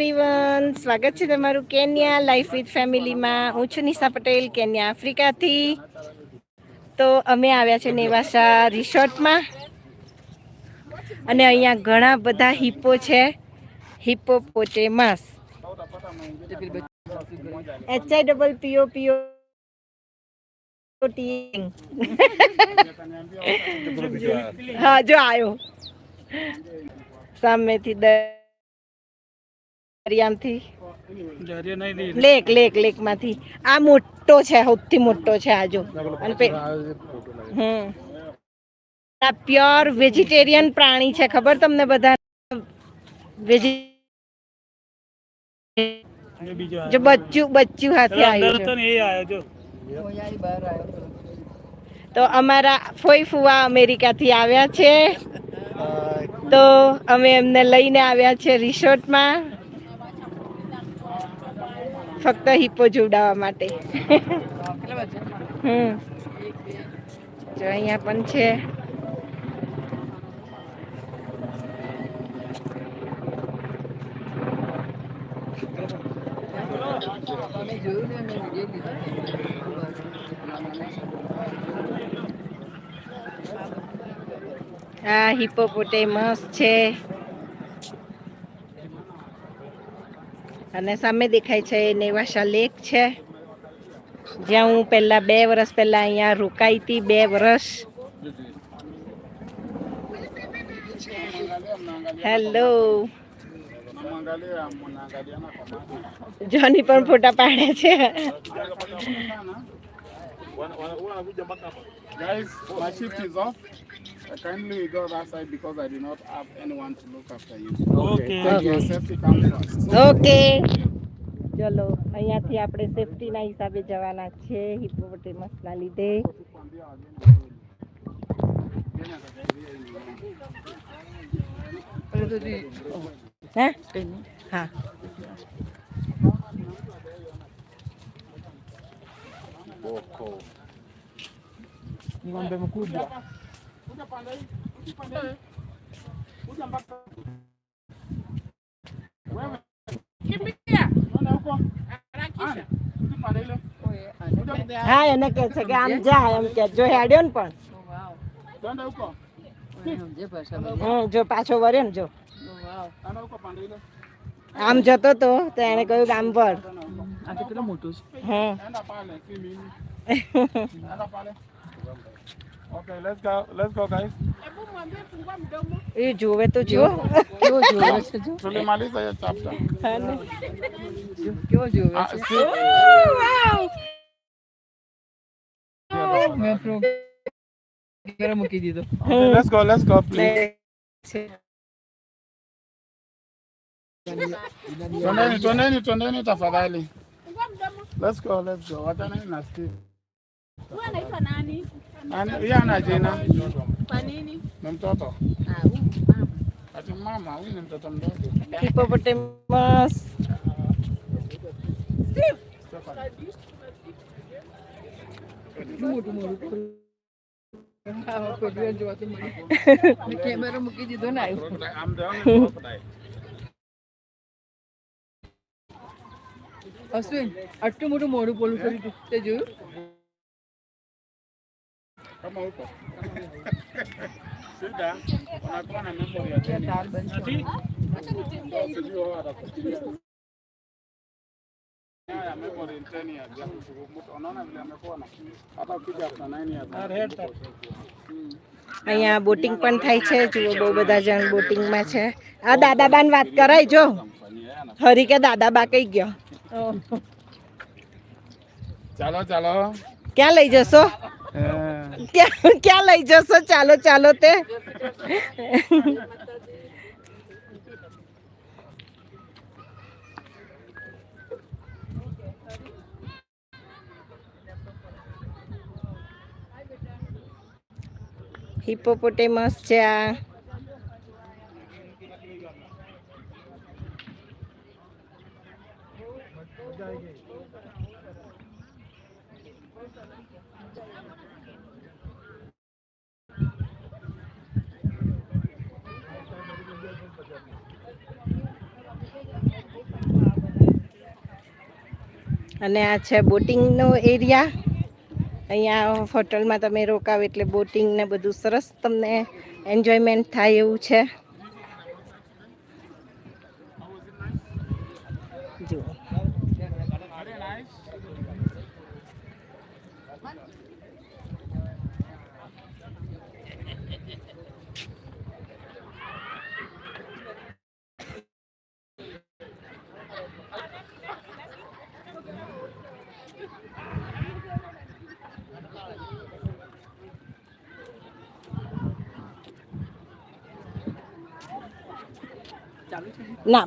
Everyone સ્વાગત છે તમારું કેન્યા લાઈફ વિથ ફેમિલીમાં હું છું નિશા પટેલ કેન્યા આફ્રિકાથી. તો અમે આવ્યા છે નેવાસા રિસોર્ટમાં. અને અહીંયા ઘણા બધા હિપ્પો છે. Hippopotamus mass. H I double P O P O હા જો આવ્યો સામેથી દરિયામથી? લેક લેક લેકમાંથી આ મોટો છે સૌથી મોટો છે આજો અને હમ. આ પ્યોર વેજીટેરિયન પ્રાણી છે ખબર તમને બધા? વેજી જો બચ્ચું બચ્ચું હાથે આવ્યું તો અમારા ફોઈ ફુવા અમેરિકાથી આવ્યા છે. તો અમે એમને લઈને આવ્યા છે રિસોર્ટમાં. ફક્ત હિપ્પો જોડાવા માટે. હમ. જો અહીંયા પણ છે. આ હિપોપોટેમસ છે. અને સામે દેખાય છે એ નેવાસા લેક છે જ્યાં હું પહેલા બે વર્ષ પહેલા અહીંયા રોકાઈ હતી બે વર્ષ હેલો જોની પણ ફોટા પાડે છે. Guys, my shift is off. Uh, kindly go that side because I do not have anyone to look after you. Okay. Thank you. Safety comes first. Okay ચલો અહીંયાથી આપણે સેફટીના હિસાબે જવાના છે હિપોપોટેમસના લીધે હે હા ng'ombe mkubwa હા એને કે છે કે આમ જા એમ કે જો હેડ્યો ને પણ જો પાછો વર્યો ને જો. આમ જતો તો તો એને કહ્યું કે આમ વળ મોટો છે હમ Okay, let's go. Let's go guys. Hebu mwambie fungua mdomo. Hii juwe chapter. Kio juwe. Ah, wow. Let's go, let's go, please. Twendeni, twendeni, twendeni tafadhali. Let's go, let's go. Wachana na Steve. Wewe unaitwa nani? Jina. Ni mtoto. Ati mama, huyu ni mtoto mdogo. જોવાતું મળ્યું કેમેરો મૂકી દીધો ને આવ્યો. અશ્વિન આટલું મોટું મોડું પોલું કર્યું તે જોયું Kama huko. Shida, unakuwa na memory ya ત્યાં chini. તાર બંધ છે. Sijui wao watakufikiria. Haya, memory in 10 years. ya kukumbuka. Unaona vile amekuwa na hata ukija after 9 years. અહીંયા બોટિંગ પણ થાય છે જુઓ બહુ બધા જણ બોટિંગમાં છે આ દાદાબાન વાત કરાય જો હરી કે દાદાબા કઈ ગયો ચાલો ચાલો ક્યાં લઈ જશો Eh, ક્યાં લઈ જશો? ચાલો ચાલો તે. હિપોપોટેમસ છે આ. અને આ છે બોટિંગનો એરિયા. અહીંયા હોટલમાં તમે રોકાવ એટલે બોટિંગ ને બધું સરસ તમને એન્જોયમેન્ટ થાય એવું છે. ના